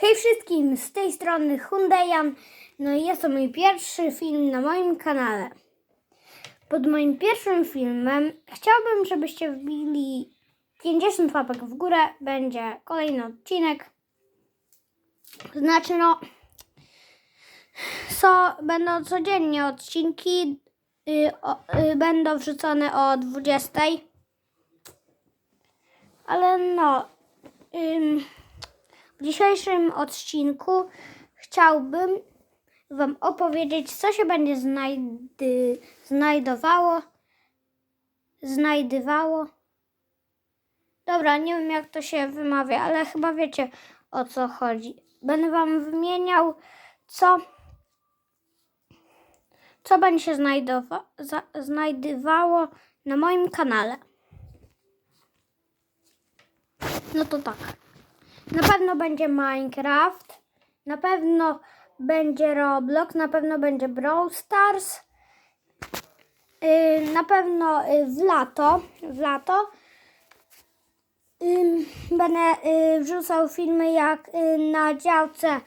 Hej wszystkim, z tej strony Hyundaian. No i jest to mój pierwszy film na moim kanale. Pod moim pierwszym filmem chciałbym, żebyście wbili 50 łapek w górę. Będzie kolejny odcinek. Znaczy no, so, będą codziennie odcinki. Y, o, y, będą wrzucone o 20. Ale no, w dzisiejszym odcinku chciałbym Wam opowiedzieć, co się będzie znajdy, znajdowało. Znajdywało. Dobra, nie wiem jak to się wymawia, ale chyba wiecie o co chodzi. Będę Wam wymieniał, co, co będzie się znajdowa, za, znajdywało na moim kanale. No to tak. Na pewno będzie Minecraft, na pewno będzie Roblox, na pewno będzie Brawl Stars, yy, na pewno yy, w lato, w lato będę yy, wrzucał filmy jak na działce,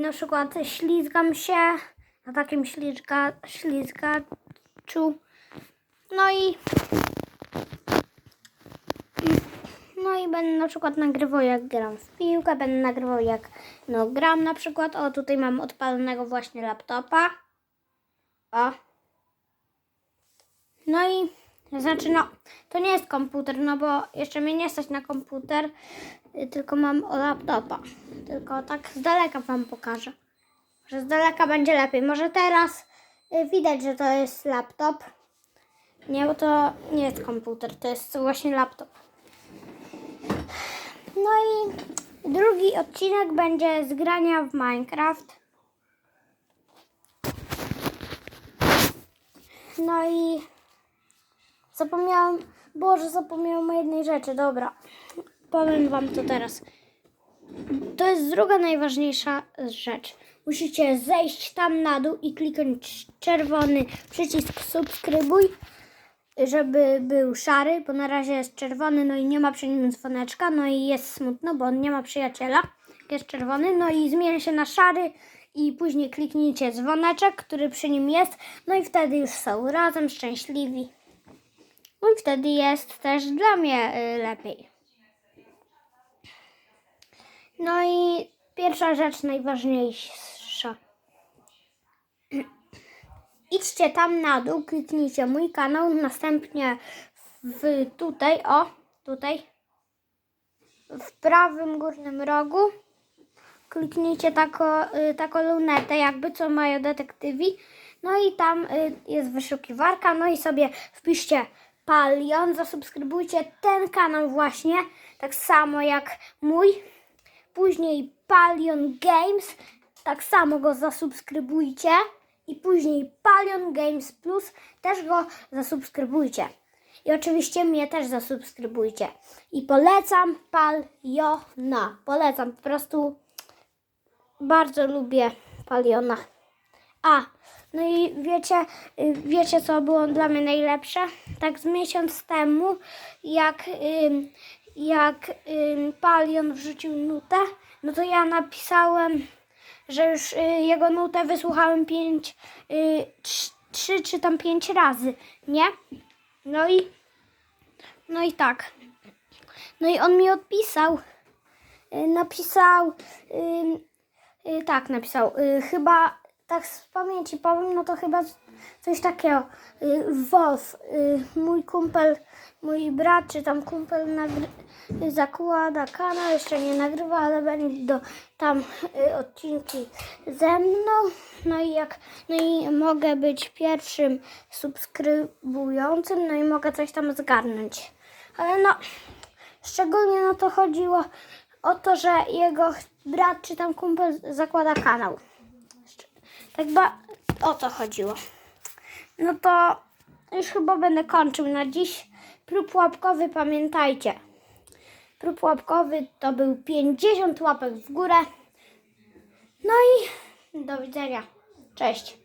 na przykład ślizgam się na takim ślizga, ślizgaczu. No i no i będę na przykład nagrywał jak gram w piłkę, będę nagrywał jak no gram na przykład. O, tutaj mam odpalonego właśnie laptopa. O. No i znaczy no, to nie jest komputer, no bo jeszcze mnie nie stać na komputer, y, tylko mam o laptopa. Tylko tak z daleka wam pokażę. Że z daleka będzie lepiej. Może teraz y, widać, że to jest laptop. Nie, bo to nie jest komputer, to jest właśnie laptop. No i drugi odcinek będzie z grania w Minecraft. No i zapomniałam, Boże, zapomniałam o jednej rzeczy, dobra. Powiem Wam to teraz. To jest druga najważniejsza rzecz. Musicie zejść tam na dół i kliknąć czerwony przycisk subskrybuj żeby był szary, bo na razie jest czerwony, no i nie ma przy nim dzwoneczka, no i jest smutno, bo on nie ma przyjaciela, jest czerwony, no i zmieni się na szary i później kliknijcie dzwoneczek, który przy nim jest, no i wtedy już są razem szczęśliwi. No i wtedy jest też dla mnie y, lepiej. No i pierwsza rzecz najważniejsza. Idźcie tam na dół, kliknijcie mój kanał, następnie w tutaj, o, tutaj, w prawym górnym rogu kliknijcie taką, y, taką lunetę, jakby co mają detektywi. No i tam y, jest wyszukiwarka, no i sobie wpiszcie Palion, zasubskrybujcie ten kanał właśnie, tak samo jak mój. Później Palion Games, tak samo go zasubskrybujcie. I później Palion Games Plus, też go zasubskrybujcie. I oczywiście mnie też zasubskrybujcie. I polecam Paliona. Polecam, po prostu bardzo lubię Paliona. A, no i wiecie, y, wiecie co było dla mnie najlepsze? Tak z miesiąc temu, jak, jak Palion wrzucił nutę, no to ja napisałem, że już y, jego nutę wysłuchałem pięć, y, trz- trzy czy tam pięć razy, nie? No i, no i tak. No i on mi odpisał, y, napisał, tak napisał, chyba, tak z pamięci powiem, no to chyba coś takiego. Y, Wolf, y, mój kumpel, mój brat, czy tam kumpel nagry- zakłada kanał, jeszcze nie nagrywa, ale będą tam y, odcinki ze mną. No i jak, no i mogę być pierwszym subskrybującym, no i mogę coś tam zgarnąć. Ale no, szczególnie no to chodziło o to, że jego brat czy tam kumpel zakłada kanał. Tak ba o to chodziło. No to już chyba będę kończył na dziś. Prób łapkowy pamiętajcie. Prób łapkowy to był 50 łapek w górę. No i do widzenia. Cześć.